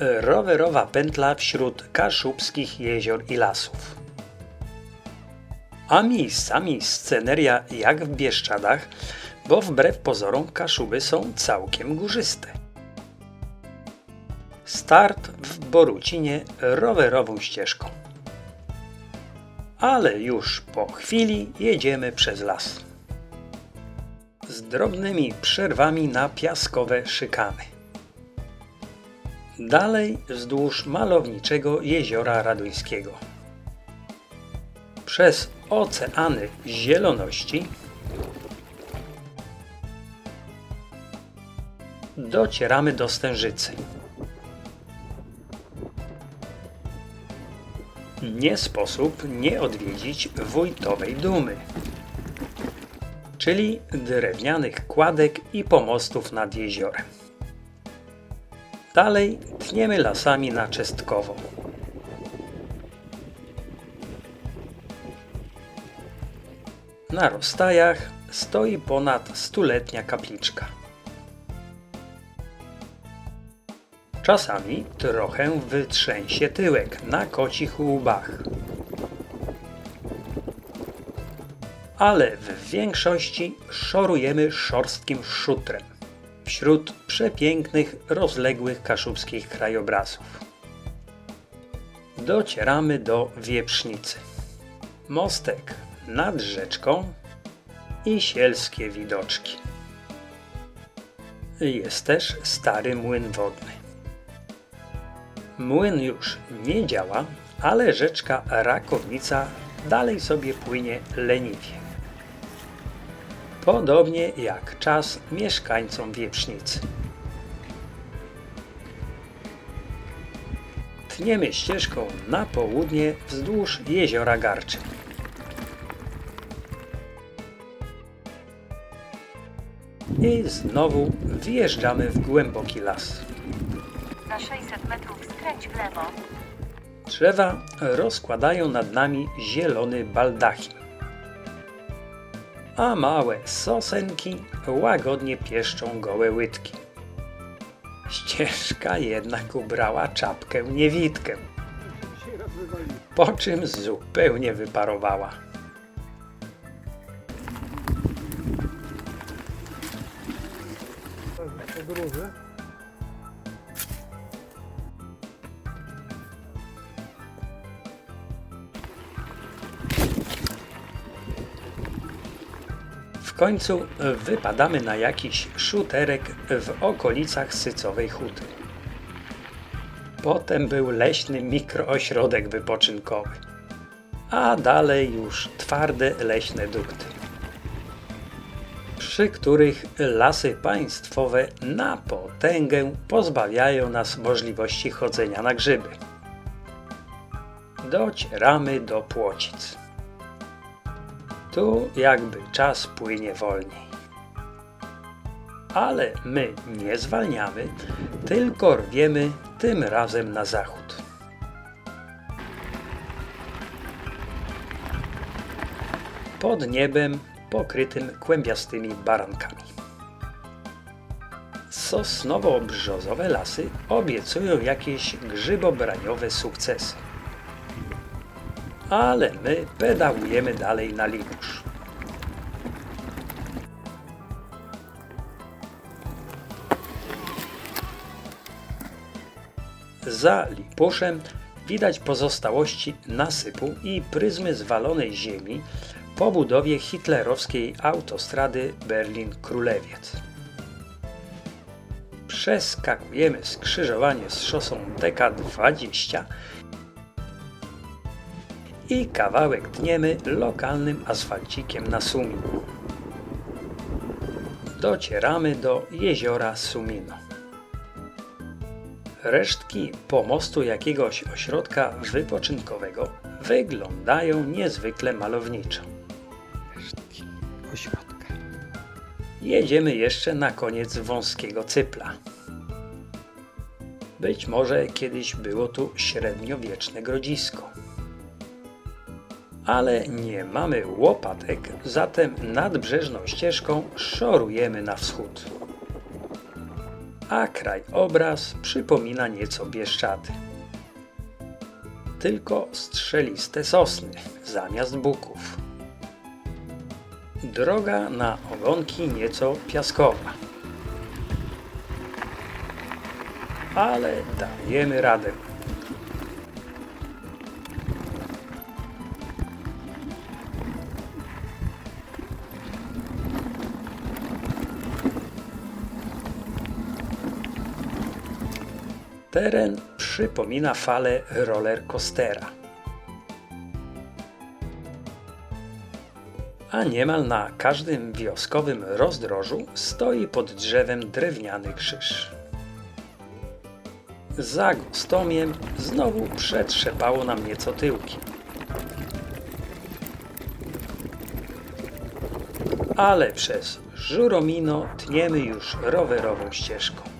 rowerowa pętla wśród kaszubskich jezior i lasów. A miejscami sceneria jak w Bieszczadach, bo wbrew pozorom Kaszuby są całkiem górzyste. Start w Borucinie rowerową ścieżką. Ale już po chwili jedziemy przez las. Z drobnymi przerwami na piaskowe szykany. Dalej wzdłuż malowniczego jeziora Raduńskiego. Przez oceany zieloności docieramy do Stężycy. Nie sposób nie odwiedzić Wójtowej Dumy, czyli drewnianych kładek i pomostów nad jeziorem. Dalej tniemy lasami na Czestkową. Na rozstajach stoi ponad stuletnia kapliczka. Czasami trochę wytrzęsie tyłek na kocich łbach. Ale w większości szorujemy szorstkim szutrem wśród przepięknych, rozległych kaszubskich krajobrazów. Docieramy do Wieprznicy. Mostek nad rzeczką i sielskie widoczki. Jest też stary młyn wodny. Młyn już nie działa, ale rzeczka Rakownica dalej sobie płynie leniwie. Podobnie jak czas mieszkańcom Wieprznicy. Tniemy ścieżką na południe wzdłuż jeziora Garczy. I znowu wjeżdżamy w głęboki las. Na 600 metrów skręć w lewo. Drzewa rozkładają nad nami zielony baldachin. A małe sosenki łagodnie pieszczą gołe łydki. Ścieżka jednak ubrała czapkę niewidkę, po czym zupełnie wyparowała. podróży. Końcu wypadamy na jakiś szuterek w okolicach Sycowej Huty. Potem był leśny mikroośrodek wypoczynkowy, a dalej już twarde leśne dukty, przy których lasy państwowe na potęgę pozbawiają nas możliwości chodzenia na grzyby. Docieramy do Płocic. Tu jakby czas płynie wolniej. Ale my nie zwalniamy, tylko rwiemy tym razem na zachód. Pod niebem pokrytym kłębiastymi barankami. Sosnowo-brzozowe lasy obiecują jakieś grzybobraniowe sukcesy ale my pedałujemy dalej na Libusz. Za Lipuszem widać pozostałości nasypu i pryzmy zwalonej ziemi po budowie hitlerowskiej autostrady Berlin-Królewiec. Przeskakujemy skrzyżowanie z szosą DK20 i kawałek tniemy lokalnym asfalcikiem na Sumin. Docieramy do jeziora Sumino. Resztki pomostu jakiegoś ośrodka wypoczynkowego wyglądają niezwykle malowniczo. Ośrodka. Jedziemy jeszcze na koniec wąskiego cypla. Być może kiedyś było tu średniowieczne grodzisko. Ale nie mamy łopatek, zatem nadbrzeżną ścieżką szorujemy na wschód. a krajobraz przypomina nieco Bieszczady. Tylko strzeliste sosny zamiast buków. Droga na ogonki nieco piaskowa. Ale dajemy radę. Teren przypomina falę rollercoastera. A niemal na każdym wioskowym rozdrożu stoi pod drzewem drewniany krzyż. Za Gostomiem znowu przetrzepało nam nieco tyłki. Ale przez Żuromino tniemy już rowerową ścieżką.